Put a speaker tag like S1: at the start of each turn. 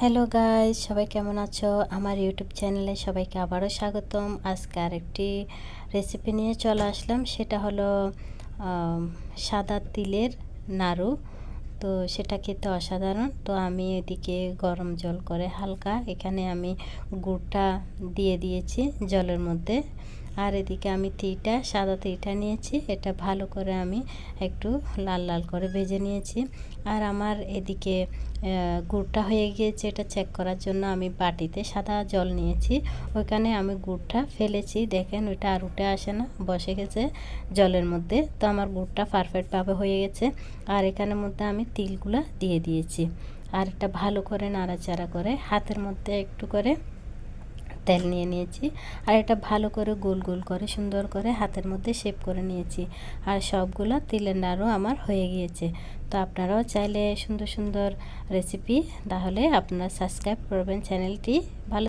S1: Hello guys সবাই কেমন আছো? আমার ইউটিউব চ্যানেলে সবাইকে আবারও স্বাগতম। আজকে আরেকটি রেসিপি নিয়ে চলে আসলাম। সেটা হলো সাদা তিলের নাড়ু। তো সেটা খেতে অসাধারণ। তো আমি এদিকে গরম জল করে হালকা এখানে আমি গুড়টা দিয়ে দিয়েছি জলের মধ্যে। আর এদিকে আমি তিলটা সাদা তিটা নিয়েছি। এটা ভালো করে আমি একটু লাল লাল করে ভেজে নিয়েছি। আর আমার এদিকে গুড়টা হয়ে গিয়েছে, এটা চেক করার জন্য আমি বাটিতে সাদা জল নিয়েছি। ওইখানে আমি গুড়টা ফেলেছি। দেখেন, ওইটা আর উঠে আসে না, বসে গেছে জলের মধ্যে। তো আমার গুড়টা পারফেক্টভাবে হয়ে গেছে। আর এখানের মধ্যে আমি তিলগুলো দিয়ে দিয়েছি। আর এটা ভালো করে নাড়াচাড়া করে হাতের মধ্যে একটু করে তেল নিয়ে নিয়েছি। আর এটা ভালো করে গোল গোল করে সুন্দর করে হাতের মধ্যে শেপ করে নিয়েছি। আর সবগুলো তিলের নাড়ু আমার হয়ে গিয়েছে। তো আপনারাও চাইলে সুন্দর সুন্দর রেসিপি তাহলে আপনারা সাবস্ক্রাইব করবেন চ্যানেলটি। ভালো